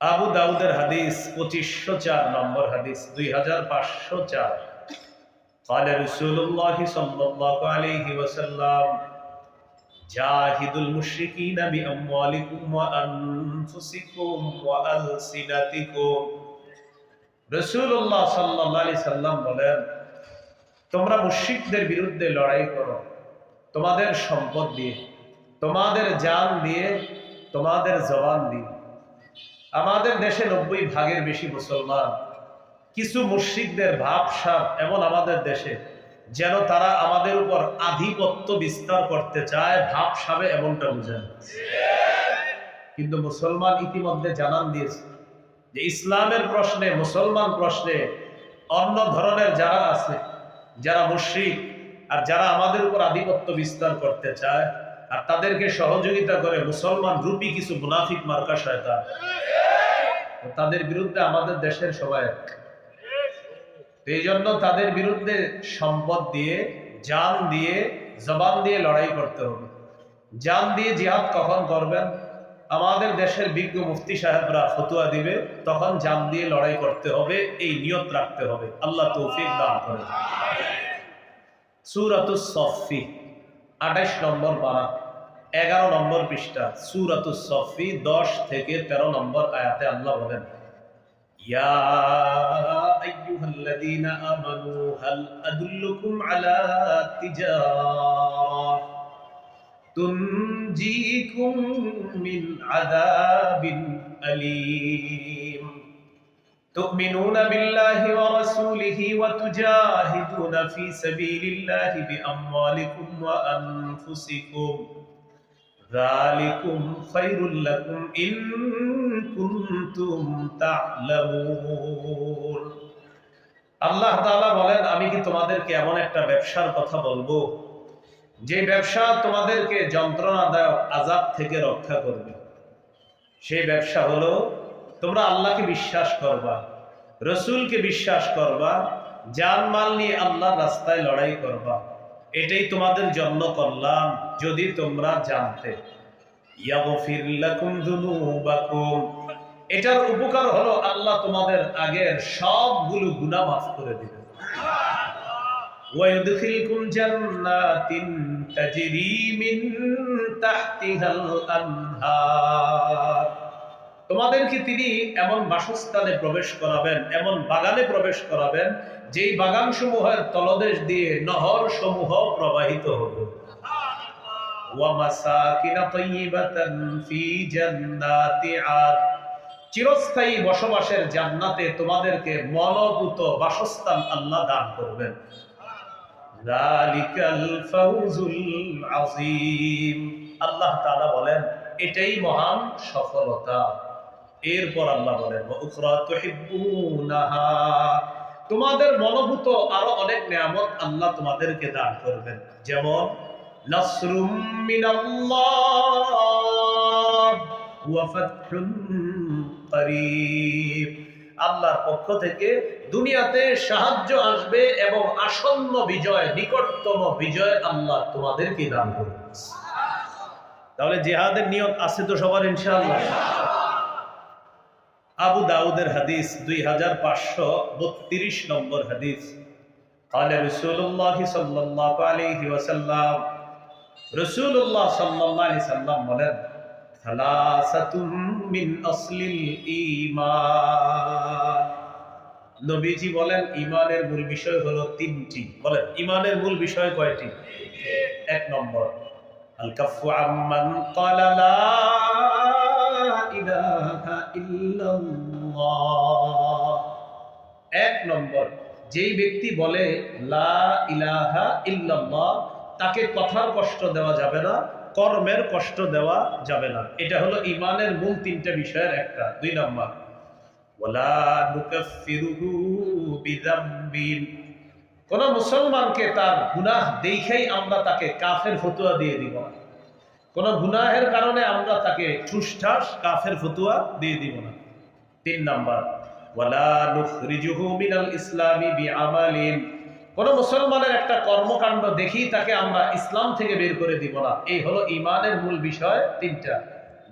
আবু দাউদের হাদিস পঁচিশশো চার নম্বর হাদিস দুই হাজার পাঁচশো চার قال رسول الله صلى الله عليه وسلم جاهدوا المشركين بأموالكم وأنفسكم وألسنتكم রসুল্লাহ সাল্লাহ সাল্লাম বলেন তোমরা মুশরিকদের বিরুদ্ধে লড়াই করো তোমাদের সম্পদ দিয়ে তোমাদের জান দিয়ে তোমাদের জবান দিয়ে আমাদের দেশে নব্বই ভাগের বেশি মুসলমান, কিছু মুশ্রিকদের ভাবসাব এমন আমাদের দেশে, যেন তারা আমাদের উপর আধিপত্য বিস্তার করতে চায়, ভাবসাবে এমনটা বুঝায় কিন্তু মুসলমান ইতিমধ্যে জানান দিয়েছে যে ইসলামের প্রশ্নে, মুসলমান প্রশ্নে অন্য ধরনের যারা আছে, যারা মুশ্রিক আর যারা আমাদের উপর আধিপত্য বিস্তার করতে চায়, আর তাদেরকে সহযোগিতা করে মুসলমান রূপী কিছু মুনাফিক মার্কা শয়তান। তাদের বিরুদ্ধে আমাদের দেশের সবাই। এই জন্য তাদের বিরুদ্ধে সম্পদ দিয়ে জান দিয়ে, জবান দিয়ে লড়াই করতে হবে। জান দিয়ে জিহাদ কখন করবেন? আমাদের দেশের বিজ্ঞ মুফতি সাহেবরা ফতুয়া দিবে, তখন জান দিয়ে লড়াই করতে হবে, এই নিয়ত রাখতে হবে। আল্লাহ তৌফিক দান করে সুরাতুস সফি আঠাইশ নম্বর পারা। এগারো নম্বর পৃষ্ঠা সুরাতুস সফি দশ থেকে তেরো নম্বর আয়াতে আল্লাহ বলেন ইয়া আইয়ুহাল্লাযীনা আমানু হাল আদুল্লুকুম আলা তিজারা تنجيكم من عذاب أليم تؤمنون بالله ورسوله وتجاهدون في سبيل الله بأموالكم وأنفسكم ذلكم خير لكم إن كنتم تعلمون আল্লাহ তাআলা বলেন আমি কি তোমাদেরকে এমন একটা ব্যবসার কথা বলবো যে ব্যবসা তোমাদেরকে যন্ত্রণাদায়ক আজাব থেকে রক্ষা করবে সেই ব্যবসা হলো তোমরা আল্লাহকে বিশ্বাস করবা রসুলকে বিশ্বাস করবা জান মাল নিয়ে আল্লাহর রাস্তায় লড়াই করবা এটাই তোমাদের জন্য করলাম যদি তোমরা জানতে ইয়াগফির লাকুম যুনুবাকুম এটার উপকার হলো আল্লাহ তোমাদের আগের সবগুলো গুনাহ মাফ করে দিবেন ويدخلكم جنات تجري من تحتها الأنهار তোমাদেরকে তিনি এমন বাসস্থানে প্রবেশ করাবেন, এমন বাগানে প্রবেশ করাবেন, যেই বাগান সমূহের তলদেশ দিয়ে নহর সমূহ প্রবাহিত হবে। চিরস্থায়ী বসবাসের জান্নাতে তোমাদেরকে বাসস্থান আল্লাহ দান করবেন। আল্লাহ বলেন, এটাই মহান সফলতা। এরপর আল্লাহ বলেন তোমাদের মনোভূত আরও অনেক নিয়ামত আল্লাহ তোমাদেরকে দান করবেন। যেমন আল্লাহর পক্ষ থেকে দুনিয়াতে সাহায্য আসবে এবং আসন্ন বিজয়, নিকটতম বিজয় আল্লাহ তোমাদেরকে দান করবে তাহলে জেহাদের নিয়ত আছে তো সবার, ইনশাআল্লাহ? আবু দাউদের হাদিস দুই হাজার পাঁচশো বত্রিশ নম্বর হাদিস قال رسول الله صلى الله عليه وسلم رسول الله صلى الله عليه وسلم বলেন সালাসাতুম মিন আসলিল ঈমান নবীজি বলেন ইমানের মূল বিষয় হলো তিনটি বলেন ইমানের মূল বিষয় কয়টি এক নম্বর আল কাফু আম্মান ক্বালা লা এক নম্বর, যেই ব্যক্তি বলে, লা তাকে কথার কষ্ট দেওয়া যাবে না, কর্মের কষ্ট দেওয়া যাবে না। এটা হলো ইমানের মূল তিনটা বিষয়ের একটা। দুই নম্বর কোন মুসলমানকে তার গুনাহ দেখেই আমরা তাকে কাফের ফতুয়া দিয়ে দিব না। কোন গুনাহের কারণে আমরা তাকে ঠুসঠাস কাফের ফতুয়া দিয়ে দিব না। তিন নাম্বার কোন মুসলমানের একটা কর্মকাণ্ড দেখি তাকে আমরা ইসলাম থেকে বের করে দিব না। এই হলো ইমানের মূল বিষয় তিনটা।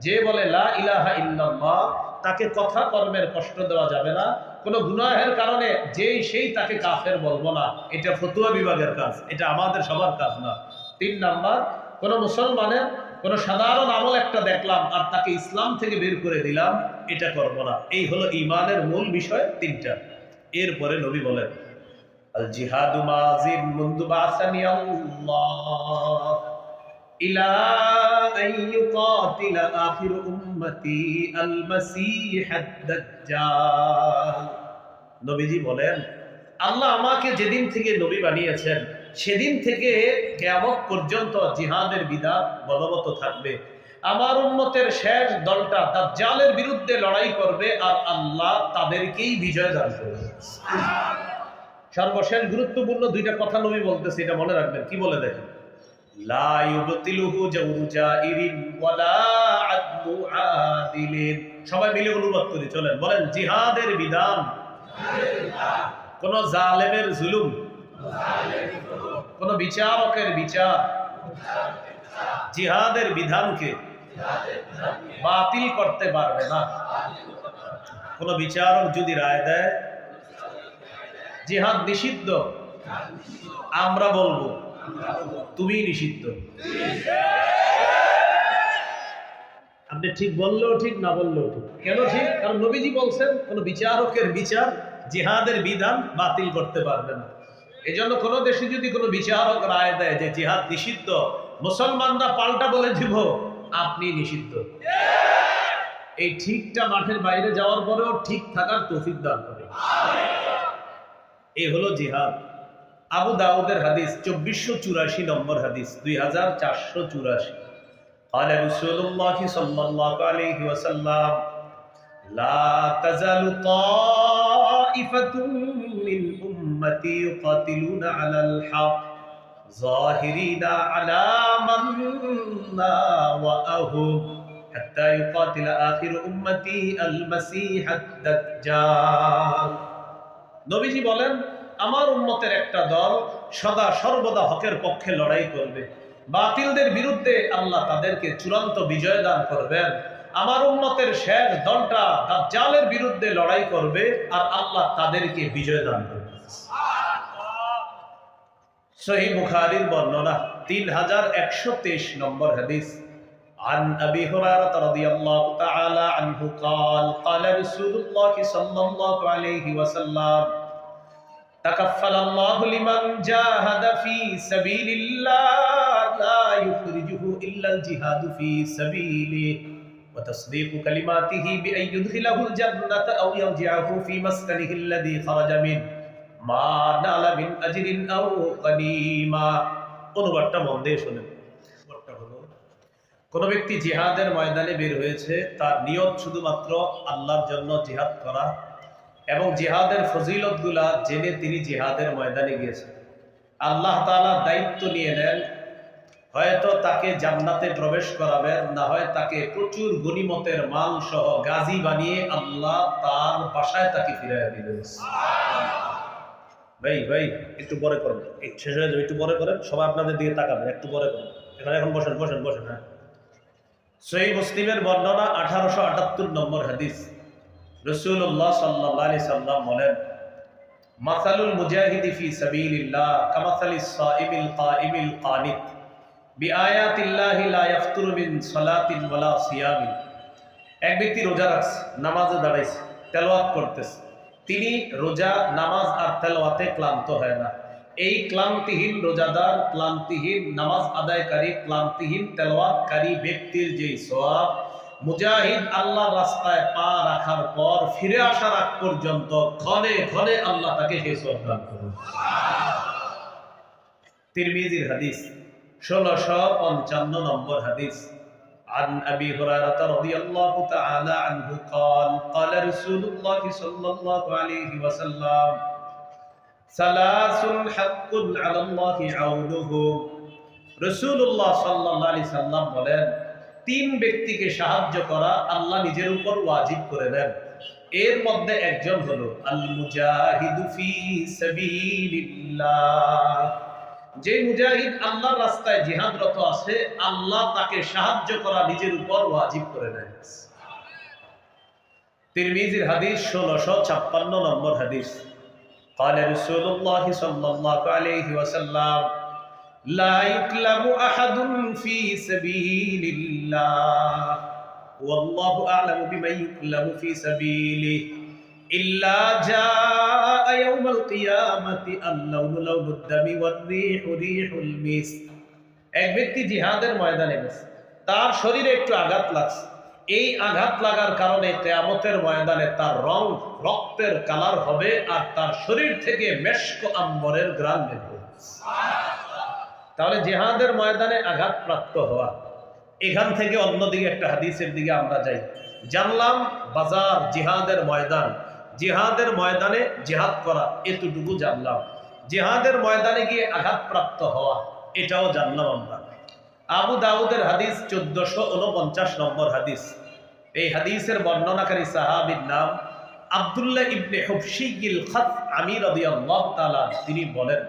যে বলে, লা ইলাহা ইল্লাল্লাহ তাকে কথা কর্মের কষ্ট দেওয়া যাবে না। কোনো গুনাহের কারণে যেই সেই তাকে কাফের বলব না। এটা ফতুয়া বিভাগের কাজ, এটা আমাদের সবার কাজ না। তিন নাম্বার, কোন মুসলমানের কোন সাধারণ আমল একটা দেখলাম আর তাকে ইসলাম থেকে বের করে দিলাম, এটা করব না। এই হলো ইমানের মূল বিষয় তিনটা। এরপরে নবী বলেন নবীজি বলেন, আল্লাহ আমাকে যেদিন থেকে নবী বানিয়েছেন সেদিন থেকে কেয়ামত পর্যন্ত জিহাদের বিধান বলবৎ থাকবে। আমার উন্মতের শেষ দলটা দাজ্জালের বিরুদ্ধে লড়াই করবে আর আল্লাহ তাদেরকেই বিজয় দান করবে। সর্বশেষ গুরুত্বপূর্ণ দুইটা কথা নবী বলতেছে, এটা মনে রাখবেন, কি বলে দেখেন? সবাই মিলে অনুবাদ করি, চলেন, বলেন, জিহাদের বিধান। কোন জালেমের জুলুম কোন বিচারকের বিচার, জিহাদের বিধানকে বাতিল করতে পারবে না। কোন বিচারক যদি রায় দেয়, জিহাদ নিষিদ্ধ। আমরা বলব তুমি নিষিদ্ধ। আপনি ঠিক বললেও ঠিক, না বললেও ঠিক। কেন ঠিক? কারণ নবীজি বলছেন, কোন বিচারকের বিচার জিহাদের বিধান বাতিল করতে পারবে না। এই জন্য কোন দেশে যদি কোনো বিচারক রায় দেয় যে জিহাদ নিষিদ্ধ মুসলমানরা পাল্টা বলে দিব আপনি নিষিদ্ধ এই ঠিকটা মাঠের বাইরে যাওয়ার পরেও ঠিক থাকার তৌফিক দান করে এই হলো জিহাদ আবু দাউদের হাদিস চব্বিশশো চুরাশি নম্বর হাদিস দুই হাজার চারশো চুরাশি قال رسول الله صلى الله عليه وسلم لا تزال طائفة আমার উন্মতের একটা দল সদা সর্বদা হকের পক্ষে লড়াই করবে। বাতিলদের বিরুদ্ধে আল্লাহ তাদেরকে চূড়ান্ত বিজয় দান করবেন। আমার উন্মতের শেষ দলটা দাজ্জালের বিরুদ্ধে লড়াই করবে আর আল্লাহ তাদেরকে বিজয় দান করবে। সহি বুখারীর বর্ণনা তিন হাজার একশো তেইশ নম্বর হাদিস عن أبي هريرة رضي الله تعالى عنه قال قال رسول الله صلى الله عليه وسلم تكفل الله لمن جاهد في سبيل الله لا يخرجه إلا الجهاد في سبيله وتصديق كلماته بأن يدخله الجنة أو يرجعه في مسكنه الذي خرج منه কোন অনুবাদটা মন দিয়ে শোনেন। কোনো ব্যক্তি জিহাদের ময়দানে বের হয়েছে, তার নিয়ত শুধুমাত্র আল্লাহর জন্য জিহাদ করা এবং জিহাদের ফজিলতগুলা জেনে তিনি জিহাদের ময়দানে গিয়েছেন। আল্লাহ তালা দায়িত্ব নিয়ে নেন, হয়তো তাকে জান্নাতে প্রবেশ করাবেন, না হয় তাকে প্রচুর গণিমতের মাল সহ গাজী বানিয়ে আল্লাহ তার বাসায় তাকে ফিরাইয়া দিবেন। ভাই ভাই, একটু পরে করেন। শেষ হয়ে যাবে, একটু পরে করেন, সবাই আপনাদের দিকে তাকাবে একটু পরে করেন। এখানে, এখন বসেন বসেন বসেন হ্যাঁ। সহি মুসলিমের বর্ণনা আঠারোশো আটাত্তর নম্বর হাদিস। রসুল্লাহ সাল্লাহ আলি সাল্লাম বলেন, মাসালুল মুজাহিদি ফি সাবিলিল্লাহ কামাসালি সাইমিল কাইমিল কানিত। বিআয়াতিল্লাহি লা ইয়াফতুরু মিন সালাতিন ওয়ালা সিয়ামিন। এক ব্যক্তি রোজা রাখছে, নামাজে দাঁড়াইছে, তেলাওয়াত করতেছে। তিনি রোজা, নামাজ আর তেলাওয়াতে ক্লান্ত হয় না। এই ক্লান্তিহীন রোজাদার, ক্লান্তিহীন নামাজ আদায়কারী, ক্লান্তিহীন তেলাওয়াতকারী ব্যক্তির যে সওয়াব মুজাহিদ আল্লাহ রাস্তায় পা রাখার পর ফিরে আসার আগ পর্যন্ত ক্ষণে ক্ষণে আল্লাহ তাকে সেই সব দান করুন। তিরমিজির হাদিস, ষোলশ পঞ্চান্ন নম্বর হাদিস। عن أبي هريرة رضي الله تعالى عنه قال قال رسول الله صلى الله عليه وسلم ثلاث حق على الله عونه রসুল্লাহ সাল্লাহ আলি সাল্লাম বলেন তিন ব্যক্তিকে সাহায্য করা আল্লাহ নিজের উপর ওয়াজিব করে দেন এর মধ্যে একজন হলো আল মুজাহিদু ফি সাবিলিল্লাহ যে মুজাহিদ আল্লাহর রাস্তায় জিহাদরত আছে আল্লাহ তাকে সাহায্য করা নিজের উপর ওয়াজিব করে দেয় তিরমিজির হাদিস ষোলোশো ছাপ্পান্ন নম্বর হাদিস قال رسول الله صلى الله عليه وسلم لا يكلم أحد في سبيل الله والله أعلم بمن يكلم في سبيله إلا جاء يوم القيامة اللون لون الدم والريح ريح المسك এক ব্যক্তি জিহাদের ময়দানে গেছে তার শরীরে একটু আঘাত লাগছে এই আঘাত লাগার কারণে কেয়ামতের ময়দানে তার রং রক্তের কালার হবে আর তার শরীর থেকে মেশক আম্বরের গ্রাম বের হবে। তাহলে জেহাদের ময়দানে আঘাত প্রাপ্ত হওয়া এখান থেকে অন্যদিকে একটা হাদিসের দিকে আমরা যাই জানলাম বাজার জিহাদের ময়দান জিহাদের ময়দানে জেহাদ করা, এতটুকু জানলাম। জেহাদের ময়দানে গিয়ে আঘাতপ্রাপ্ত হওয়া, এটাও জানলাম আমরা। আবু দাউদের হাদিস চোদ্দশো উনপঞ্চাশ নম্বর হাদিস। এই হাদিসের বর্ণনাকারী সাহাবির নাম আব্দুল্লাহ ইবনে হুবশিগিল খাত আমির রাদিয়াল্লাহু তাআলা তিনি বলেন,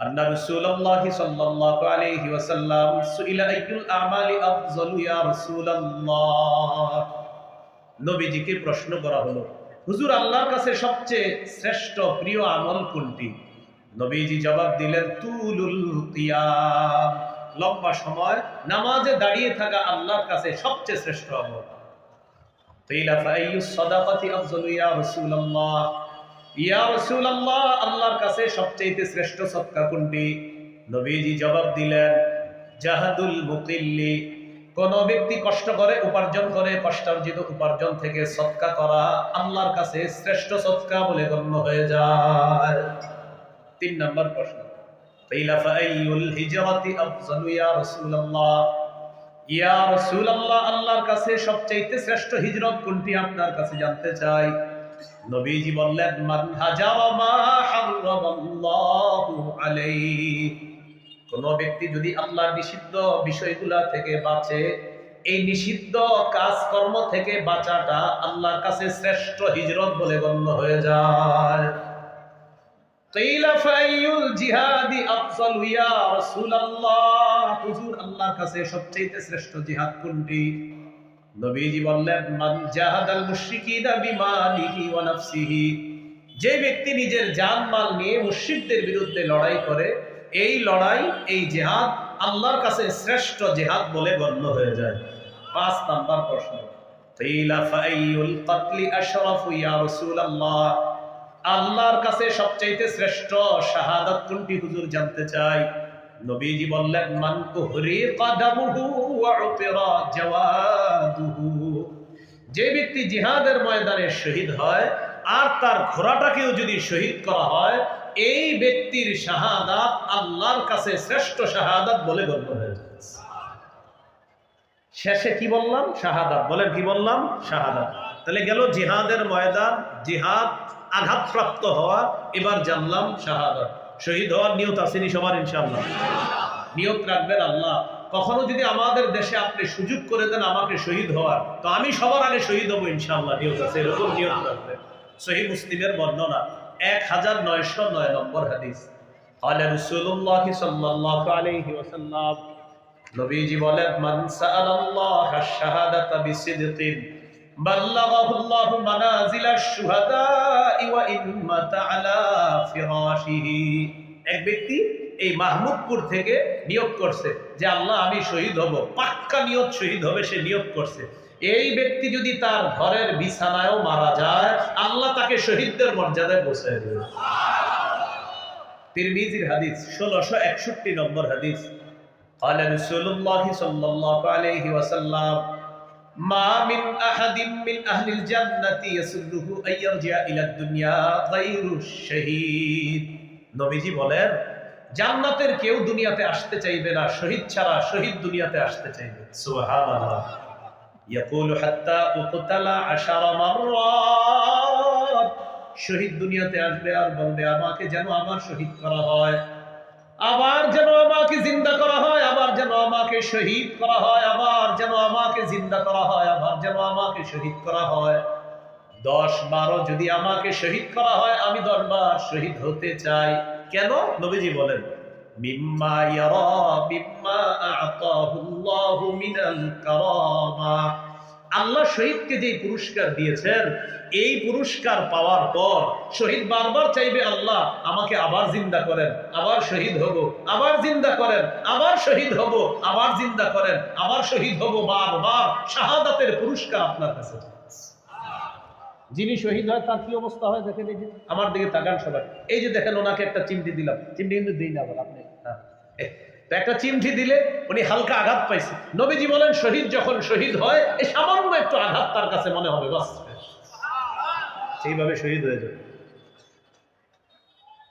আন্না রাসূলুল্লাহ সাল্লাল্লাহু আলাইহি ওয়াসাল্লাম সুইলা আমালি আফজালু ইয়া রাসূলুল্লাহ। নবীজিকে প্রশ্ন করা হলো হুজুর আল্লাহর কাছে সবচেয়ে শ্রেষ্ঠ প্রিয় আমল কোনটি? নবীজি জবাব দিলেন, তুলুল কিয়াম লম্বা সময়, নামাজে দাঁড়িয়ে থাকা আল্লাহর কাছে সবচেয়ে শ্রেষ্ঠ আমল। আল্লাহর কাছে সবচেয়ে শ্রেষ্ঠ সদকা কোনটি? নবীজি জবাব দিলেন, জাহাদুল মুকিল্লি কোন ব্যক্তি কষ্ট করে, উপার্জন করে, কষ্টার্জিত উপার্জন থেকে সৎকা করা আল্লাহর কাছে শ্রেষ্ঠ সৎকা বলে গণ্য হয়ে যায়। তিন নম্বর প্রশ্ন। আল্লাহর কাছে শ্রেষ্ঠ হিজরত কোনটি আপনার কাছে জানতে চাই? বললেন কোন ব্যক্তি যদি আল্লাহর নিষিদ্ধ বিষয়গুলা থেকে বাঁচে, এই নিষিদ্ধ কাজকর্ম থেকে বাঁচাটা আল্লাহর কাছে শ্রেষ্ঠ হিজরত বলে গণ্য হয়ে যায়। আল্লাহর কাছে শ্রেষ্ঠ মান যে ব্যক্তি নিজের জান মাল নিয়ে মুশরিকদের বিরুদ্ধে লড়াই করে এই লড়াই, এই জেহাদ আল্লাহর কাছে শ্রেষ্ঠ জেহাদ বলে গণ্য হয়ে যায়। পাঁচ নাম্বার প্রশ্ন। আল্লাহর কাছে সবচাইতে শ্রেষ্ঠ শাহাদাত কোনটি হুজুর জানতে চাই? নবীজি বললেন, মান কাদামুহু ওয়া জাওয়াদুহু। যে ব্যক্তি জিহাদের ময়দানে শহীদ হয়, আর তার ঘোড়াটাকেও যদি শহীদ করা হয় এই ব্যক্তির শাহাদাত আল্লাহর কাছে শ্রেষ্ঠ শাহাদাত বলে গণ্য হয়ে শেষে কি বললাম? শাহাদাত। বলেন, কি বললাম? শাহাদাত। তাহলে গেল জিহাদের ময়দান, জিহাদ আঘাতপ্রাপ্ত হওয়া, এবার জানলাম শাহাদাত। শহীদ হওয়ার নিয়ত আসেনি সবার, ইনশাআল্লাহ। নিয়ত রাখবেন আল্লাহ। কখনো যদি আমাদের দেশে আপনি সুযোগ করে দেন আমাকে শহীদ হওয়ার, তো আমি সবার আগে শহীদ হব, ইনশাআল্লাহ। নিয়ত আছে, এরকম নিয়ত রাখবেন। সহি মুসলিমের বর্ণনা। এক হাজার নয়শো নয় নম্বর হাদিস قال رسول الله صلى الله عليه وسلم নবীজি বলেন মান সাআলাল্লাহ আশ-শাহাদাতা বিসিদকিন বাল্লাগাহু আল্লাহু মানাজিলাশ শুহাদাই ওয়া ইন মাতা আলা ফিরাশিহি এক ব্যক্তি এই মাহমুদপুর থেকে নিয়োগ করছে যে আল্লাহ আমি শহীদ হব পাক্কা নিয়ত শহীদ হবে সে নিয়োগ করছে এই ব্যক্তি যদি তার ঘরের বিছানায়ও মারা যায় আল্লাহ তাকে শহীদদের মর্যাদায় পৌঁছায় দেবে তিরমিজির হাদিস ষোলোশো একষট্টি নম্বর হাদিস قال رسول الله صلى الله عليه وسلم ما من أحد من أهل الجنة يسره أن يرجع إلى الدنيا غير الشهيد নবীজি বলেন জান্নাতের কেউ দুনিয়াতে আসতে চাইবে না শহীদ ছাড়া শহীদ দুনিয়াতে আসতে চাইবে সুবহানাল্লাহ ইয়াকুলু হাত্তা উকতালা আশারা মাররাত। শহীদ দুনিয়াতে আসবে আর বলবে, আমাকে যেন আবার শহীদ করা হয়। আবার যেন আমাকে জিন্দা করা হয়, আবার যেন আমাকে শহীদ করা হয়, আবার যেন আমাকে জিন্দা করা হয়, আবার যেন আমাকে শহীদ করা হয়। দশ বারো যদি আমাকে শহীদ করা হয়, আমি দশ বার শহীদ হতে চাই। কেন? নবীজি বলেন মিম্মা ইয়ারা মিম্মা আ'তাহুল্লাহু মিনাল কারামা আল্লাহ শহীদকে যে পুরস্কার দিয়েছেন, এই পুরস্কার পাওয়ার পর শহীদ বারবার চাইবে, আল্লাহ, আমাকে আবার জিন্দা করেন, আবার শহীদ হব, আবার জিন্দা করেন, আবার শহীদ হব, আবার জিন্দা করেন, আবার শহীদ হব। বারবার শাহাদাতের পুরস্কার আপনার কাছে। যিনি শহীদ হয়, তার কি অবস্থা হয় দেখেন এই যে আমার দিকে তাকান সবাই। এই যে দেখেন ওনাকে একটা চিমটি দিলাম। চিমটি কিন্তু দিই না আবার আপনি। হ্যাঁ। একটা চিমটি দিলে উনি হালকা আঘাত পাইছে। নবীজি বলেন, শহীদ যখন শহীদ হয় এই সামান্য একটু আঘাত তার কাছে মনে হবে, বাস। সেইভাবে শহীদ হয়ে যাবে।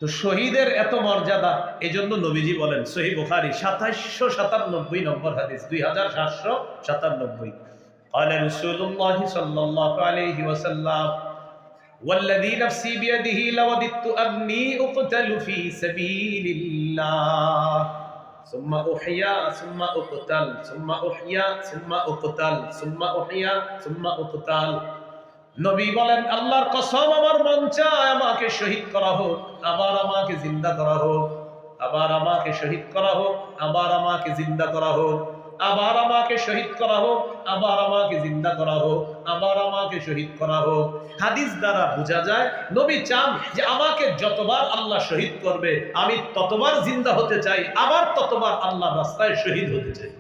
তো শহীদের এত মর্যাদা এই জন্য নবীজি বলেন, সহি বুখারি সাতাইশশো সাতানব্বই নম্বর হাদিস, দুই হাজার সাতশো সাতানব্বই। قال رسول الله صلى الله عليه وسلم والذي نفسي بيده لوددت أني أقتل في سبيل الله ثم أحيا ثم أقتل ثم أحيا ثم أقتل ثم أحيا ثم أقتل নবী বলেন আল্লাহর কসম আমার মন চায় আমাকে শহীদ করা হোক আবার আমাকে জিন্দা করা হোক আবার আমাকে শহীদ করা হোক আবার আমাকে জিন্দা করা হোক আবার আমাকে শহীদ করা হোক আবার আমাকে জিন্দা করা হোক আবার আমাকে শহীদ করা হোক হাদিস দ্বারা বোঝা যায় নবী চান যে আমাকে যতবার আল্লাহ শহীদ করবে আমি ততবার জিন্দা হতে চাই আবার ততবার আল্লাহ রাস্তায় শহীদ হতে চাই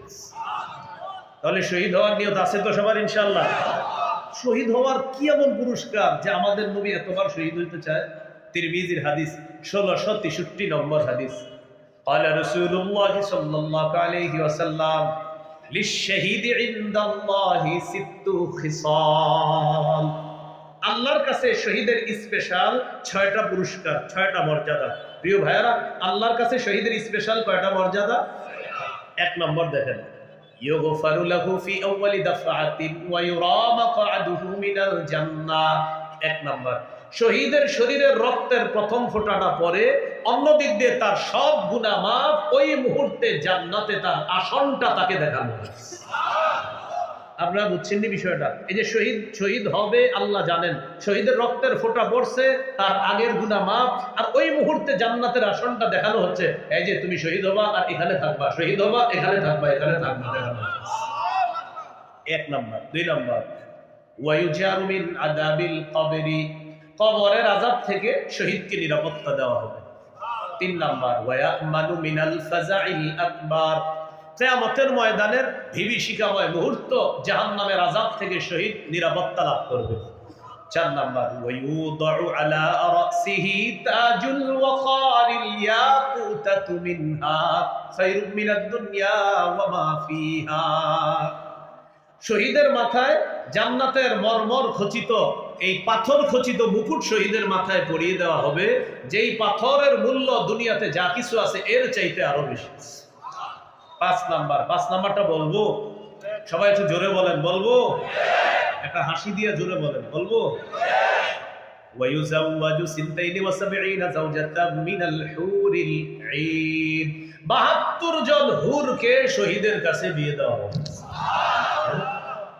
তাহলে শহীদ হওয়ার নিয়ত আছে তো সবার ইনশাল্লাহ শহীদ হওয়ার কি এমন পুরস্কার যে আমাদের নবী এতবার শহীদ হইতে চায় তিরমিজির হাদিস ষোলোশো তেষট্টি নম্বর হাদিস قال رسول الله صلى الله عليه وسلم আল্লাহর কাছে শহীদের স্পেশাল ছয়টা পুরস্কার, ছয়টা মর্যাদা। প্রিয় ভাইয়ারা, আল্লাহর কাছে শহীদের স্পেশাল কয়টা মর্যাদা? এক নম্বর দেখেন এক নম্বর শহীদের শরীরের রক্তের প্রথম ফোঁটাটা পরে অন্য দিক দিয়ে তার সব গুণা মাফ ওই মুহূর্তে জান্নাতে তার আসনটা তাকে দেখানো। আপনারা বুঝছেন বিষয়টা? এই যে শহীদ শহীদ হবে, আল্লাহ জানেন। শহীদের রক্তের ফোঁটা পড়ছে, তার আগের গুণা মাপ আর ওই মুহূর্তে জান্নাতের আসনটা দেখানো হচ্ছে। এই যে তুমি শহীদ হবা, আর এখানে থাকবা। শহীদ হবা, এখানে থাকবা এখানে থাকবা। এক নম্বর। দুই নম্বর। ওয়ায়ুজারু মিন আদাবিল কবরি কবরের আযাব থেকে শহীদকে নিরাপত্তা দেওয়া হবে। তিন নম্বর ওয়ায়ামানু মিনাল ফাজাইল আকবার। কিয়ামতের ময়দানের ভীতিশিকাময় মুহূর্ত জাহান্নামের আযাব থেকে শহীদ নিরাপত্তা লাভ করবে। চার নম্বর ওয়ায়ুদাউ আলা রাসিহি তাজুল ওয়াকারিল ইয়াকুতাতু মিনহা খায়রুম মিনাদ দুনিয়া ওয়া মা ফিহা। শহীদের মাথায় জান্নাতের মর্মর খচিত এই পাথর খচিত মুকুট শহীদের মাথায় পরিয়ে দেওয়া হবে যেই পাথরের মূল্য দুনিয়াতে যা কিছু আছে এর চাইতে আরো বেশি পাঁচ নাম্বার পাঁচ নাম্বারটা বলবো সবাই একটু জোরে বলেন বলবো একটা হাসি দিয়ে জোরে বলেন বলবো ويزوج سنتين وسبعين زوجة من الحور العين বাহাত্তর জন হুরকে শহীদের কাছে বিয়ে দেওয়া হবে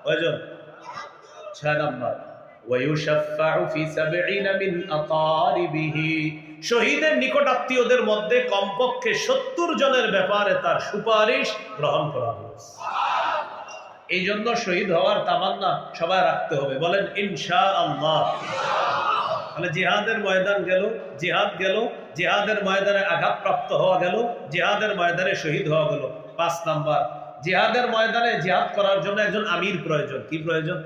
কয়জন ছয় নম্বর শহীদের নিকটাত্মীয়দের মধ্যে কমপক্ষে সত্তর জনের ব্যাপারে তার সুপারিশ গ্রহণ করা হয়েছে এই জন্য শহীদ হওয়ার তামান্না সবাই রাখতে হবে। বলেন ইনশা আল্লাহ ময়দান গেল, জেহাদ গেল, জেহাদের ময়দানে আঘাতপ্রাপ্ত হওয়া গেল ময়দানে শহীদ হওয়া গেল। পাঁচ নাম্বার, জিহাদের ময়দানে জিহাদ করার জন্য একজন আমির প্রয়োজন। কি প্রয়োজন?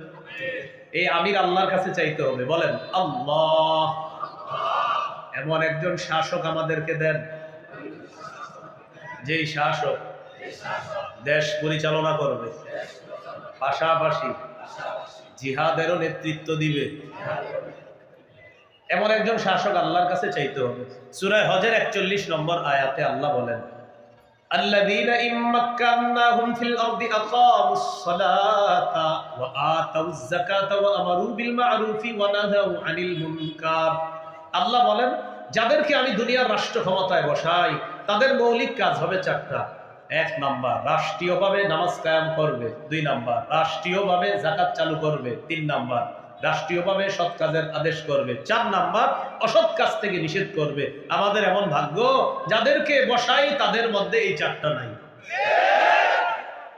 এই আমির আল্লাহর কাছে চাইতে হবে, বলেন, আল্লাহ। এমন একজন শাসক আমাদেরকে দেন, যেই শাসক দেশ পরিচালনা করবে, পাশাপাশি জিহাদেরও নেতৃত্ব দিবে। এমন একজন শাসক আল্লাহর কাছে চাইতে হবে। সুরায় হজের একচল্লিশ নম্বর আয়াতে আল্লাহ বলেন الذين إن مكناهم في الأرض أقاموا الصلاة وآتوا الزكاة وأمروا بالمعروف ونهوا عن المنكر আল্লাহ বলেন যাদেরকে আমি দুনিয়ার রাষ্ট্র ক্ষমতায় বসাই তাদের মৌলিক কাজ হবে চারটা এক নাম্বার রাষ্ট্রীয়ভাবে নামাজ কায়াম করবে দুই নাম্বার রাষ্ট্রীয়ভাবে জাকাত চালু করবে তিন নাম্বার রাষ্ট্রীয়ভাবে সৎ কাজের আদেশ করবে। চার নাম্বার অসৎ কাজ থেকে নিষেধ করবে। আমাদের এমন ভাগ্য যাদেরকে বসাই তাদের মধ্যে এই চারটা নাই।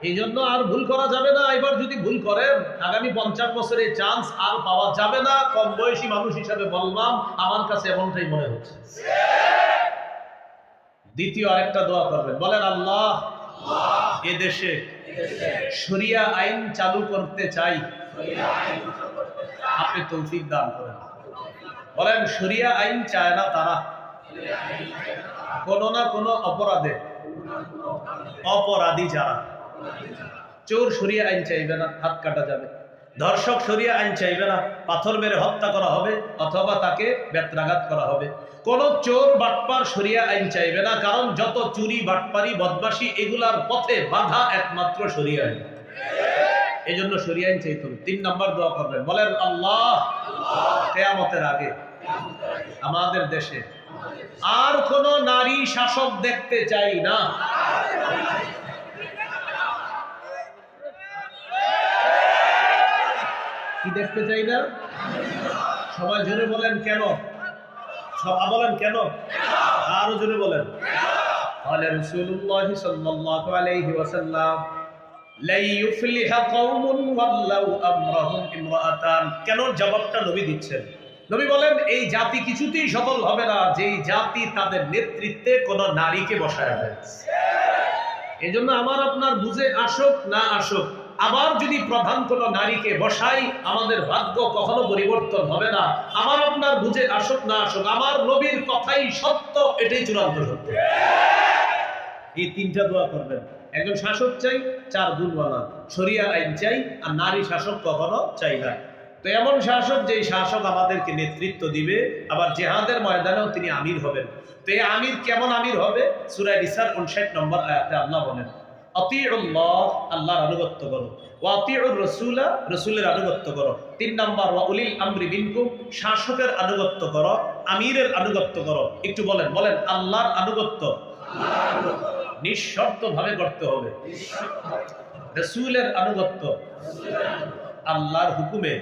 এই জন্য আর ভুল করা যাবে না। এবার যদি ভুল করেন আগামী পঞ্চাশ বছরে চান্স আর পাওয়া যাবে না। কম বয়সী মানুষ হিসাবে বললাম আমার কাছে এমনটাই মনে হচ্ছে। দ্বিতীয় আরেকটা দোয়া করবেন। বলেন আল্লাহ এ দেশে শরিয়া আইন চালু করতে চাই। আপনি তৌফিক দান করেন। বলেন, শরিয়া আইন চায় না তারা। কোনো না কোনো অপরাধে। অপরাধী যারা। চোর সরিয়ে আইন চাইবে না, হাত কাটা যাবে। ধর্ষক সরিয়ে আইন চাইবে না, পাথর মেরে হত্যা করা হবে অথবা তাকে বেত্রাঘাত করা হবে। কোন চোর বাটপার সরিয়া আইন চাইবে না, কারণ যত চুরি, বাটপারি বদমাসি এগুলার পথে বাধা একমাত্র সরিয়া আইন। এই জন্য সরিয়া আইন চাইতে হবে তিন নম্বর দোয়া করবেন বলেন আল্লাহ কেয়ামতের আগে আমাদের দেশে আর কোন নারী শাসক দেখতে চাই না কি দেখতে চাই না সবাই জোরে বলেন কেন সবাই বলেন কেন আরো জোরে বলেন قال رسول الله صلى الله عليه وسلم কেন জবাবটা নবী দিচ্ছেন? নবী বলেন, এই জাতি কিছুতেই সফল হবে না। যেই জাতি তাদের নেতৃত্বে কোন নারীকে বসায় দেয়। এই জন্য আমার আপনার বুঝে আসুক না আসুক, আবার যদি প্রধান কোন নারীকে বসাই, আমাদের ভাগ্য কখনো পরিবর্তন হবে না। আমার আপনার বুঝে আসুক না আসুক, আমার নবীর কথাই সত্য, এটাই চূড়ান্ত সত্য। এই তিনটা দোয়া করবেন। একজন শাসক চাই, চার গুণওয়ালা শরিয়া আইন চাই, আর নারী শাসক কখনো চাই না। তো এমন শাসক যে শাসক আমাদেরকে নেতৃত্ব দিবে, আবার জেহাদের ময়দানেও তিনি আমির হবেন। তো এই আমির কেমন আমির হবে? সুরাই নিসার উনষাট নম্বর আয়াতে আল্লাহ বলেন অতিউল্লাহ আল্লাহর আনুগত্য করো। ওয়াতিউর রসুলা, রসুলের আনুগত্য করো। তিন নম্বর, ওয়া উলিল আমরি মিনকুম শাসকের আনুগত্য করো, আমিরের আনুগত্য করো। একটু বলেন বলেন, আল্লাহর আনুগত্য নিঃশর্ত ভাবে করতে হবে। রসুলের আনুগত্য। আল্লাহর হুকুমে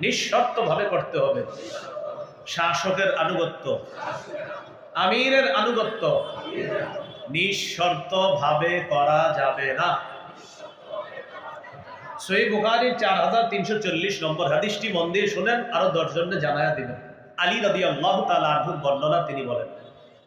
নিঃশর্ত ভাবে করতে হবে। শাসকের আনুগত্য। আমিরের আনুগত্য। নিঃশর্ত ভাবে করা যাবে না। সই বুখারি চার হাজার তিনশো চল্লিশ নম্বর হাদিসটি মন দিয়ে শোনেন, আরও দশজনে জানায়া দিবেন। আলী রদি আল্লাহ তালা বর্ণনা তিনি বলেন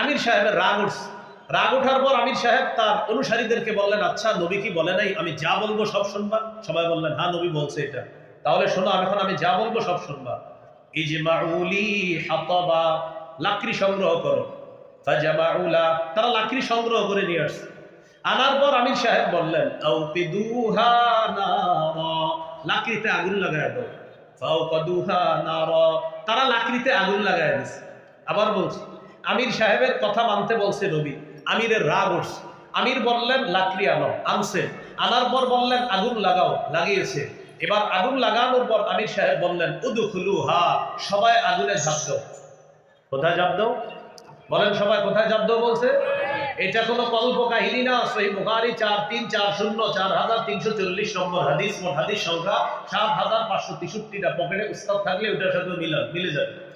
আমির সাহেবের রাগ উঠছে। রাগ ওঠার পর আমির সাহেব তার অনুসারীদেরকে বললেন আচ্ছা নবী কি বলে নাই? আমি যা বলব সব শুনবা? সবাই বললেন হ্যাঁ নবী বলছে এটা। তাহলে শোনো, আমি এখন আমি যা বলব সব শুনবা। ইজমাউলি হাতাবা, লাকড়ি সংগ্রহ করো। ফাজামাউলা, তারা লাকড়ি সংগ্রহ করে নিয়ে আসছে। আনার পর আমির সাহেব বললেন লাকড়িতে আগুন লাগায় দাও। তারা লাকড়িতে আগুন লাগায় দিছে। আবার বলছি আমির সাহেবের কথা মানতে বলছে নবী। আমিরের রাগ উঠছে। আমির বললেন, লাকড়ি আনো। আনছে। আনার পর বললেন, আগুন লাগাও। লাগিয়েছে। এবার আগুন লাগানোর পর আমির সাহেব বললেন উদুখুলু হা সবাই আগুনে ঝাঁপ দাও। কোথায় ঝাঁপ দাও? বলেন, সবাই কোথায় ঝাঁপ দাও বলছে? এটা কোনো কল্প কাহিনী না। সেই বুখারি চার তিন চার শূন্য চার হাজার তিনশো চল্লিশ নম্বর হাদিস। মোট হাদিস সংখ্যা সাত হাজার পাঁচশো তেষট্টিটা। পকেটে উস্তাদ থাকলে ওটার সাথে মিলে মিলে যাবে।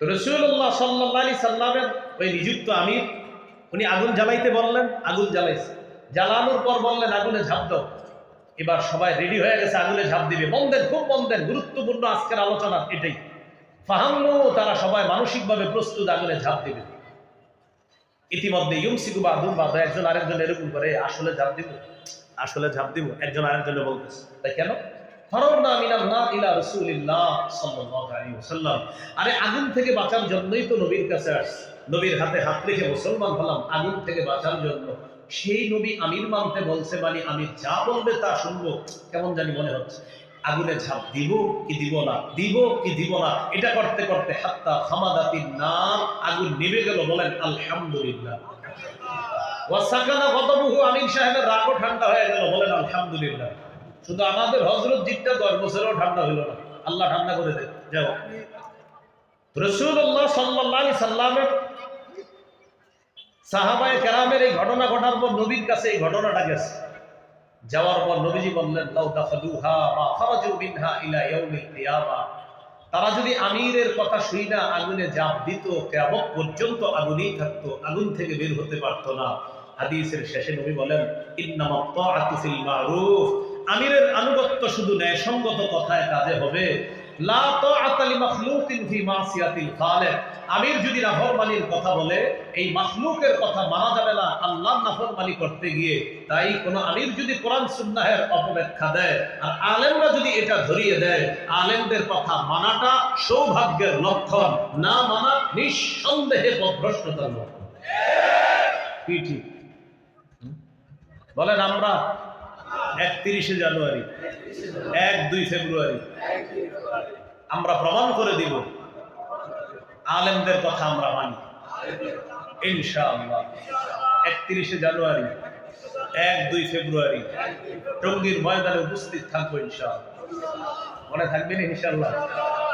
তো রসুল্লাহ সাল্লাহ আলি সাল্লামের ওই নিযুক্ত আমির উনি আগুন জ্বালাইতে বললেন আগুন জ্বালাইছে। জ্বালানোর পর বললেন আগুনে ঝাঁপ দাও। এবার সবাই রেডি হয়ে গেছে আগুনে ঝাঁপ দিবে। বন্ধেন খুব বন্ধেন গুরুত্বপূর্ণ আজকের আলোচনা এটাই। ফাহাম্নু তারা সবাই মানসিকভাবে প্রস্তুত আগুনে ঝাঁপ দিবে। ইতিমধ্যে ইউমসিকু বা একজন আরেকজন এরকম করে আসলে ঝাঁপ দিব। আসলে ঝাঁপ দিব। একজন আরেকজনে বলতেছে। তাই কেন? আরে আগুন থেকে বাঁচার জন্যই তো নবীর কাছে আসছে নবীর হাতে হাত রেখে মুসলমান হলাম, আগুন থেকে বাঁচার জন্য। সেই নবী আমির মানতে বলছে মানে আমি যা বলবে তা শুনব। কেমন জানি মনে হচ্ছে, আগুনে ঝাঁপ দিব কি দিব না, দিব কি দিব না, এটা করতে করতে হাত্তা হামাদাতির নাম আগুন নিভে গেল বলেন, আলহামদুলিল্লাহ। ওয়াসাকানা গতবহু আমিন সাহেবের রাগও ঠান্ডা হয়ে গেল বলেন, আলহামদুলিল্লাহ। শুধু আমাদের হজরত জিতটা দশ বছরেও ঠান্ডা হইল না। আল্লাহ ঠান্ডা করে দেয় যাও। রসুল্লাহ সাল্লাহ সাল্লামের সাহাবায়ে কেরামের এই ঘটনা ঘটার পর নবীর কাছে এই ঘটনাটা গেছে। যাওয়ার পর নবীজি বললেন তারা যদি আমিরের কথা শুই না, আগুনে জাপ দিত, কেয়ামত পর্যন্ত আগুনেই থাকতো, আগুন থেকে বের হতে পারতো না। হাদিসের শেষে নবী বলেন ইন্নামা তাআতু ফিল মারুফ। আমিরের আনুগত্য শুধু ন্যায়সঙ্গত কথায় কাজে হবে। আমির যদি নাফরমানির কথা বলে এই মাখলুকের কথা মানা যাবে না আল্লাহর নাফরমানি করতে গিয়ে। তাই কোন আমির যদি কোরআন সুন্নাহের অপব্যাখ্যা দেয় আর আলেমরা যদি এটা ধরিয়ে দেয় আলেমদের কথা মানাটা সৌভাগ্যের লক্ষণ না মানা নিঃসন্দেহে পথভ্রষ্টতার লক্ষণ। কি ঠিক। বলেন আমরা একত্রিশে জানুয়ারি, এক দুই ফেব্রুয়ারি। আমরা প্রমাণ করে দিব, আলেমদের কথা আমরা মানি। ইনশাআল্লাহ। একত্রিশে জানুয়ারি, এক দুই ফেব্রুয়ারি। টঙ্গীর ময়দানে উপস্থিত থাকব ইনশাআল্লাহ। মনে থাকবেন ইনশাআল্লাহ?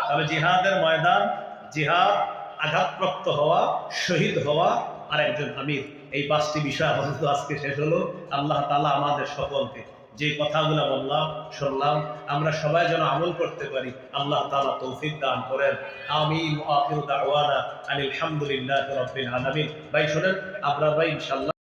তবে জিহাদের ময়দান, জিহাদ আঘাতপ্রাপ্ত হওয়া, শহীদ হওয়া আর একজন আমির। এই পাঁচটি বিষয় আপাতত আজকে শেষ হলো। আল্লাহ তালা আমাদের সকলকে যে কথাগুলো বললাম, শুনলাম, আমরা সবাই যেন আমল করতে পারি, আল্লাহ তালা তৌফিক দান করেন। আমি আলহামদুলিল্লাহ রবিন ভাই, শোনেন আপনার ভাই, ইনশাআল্লাহ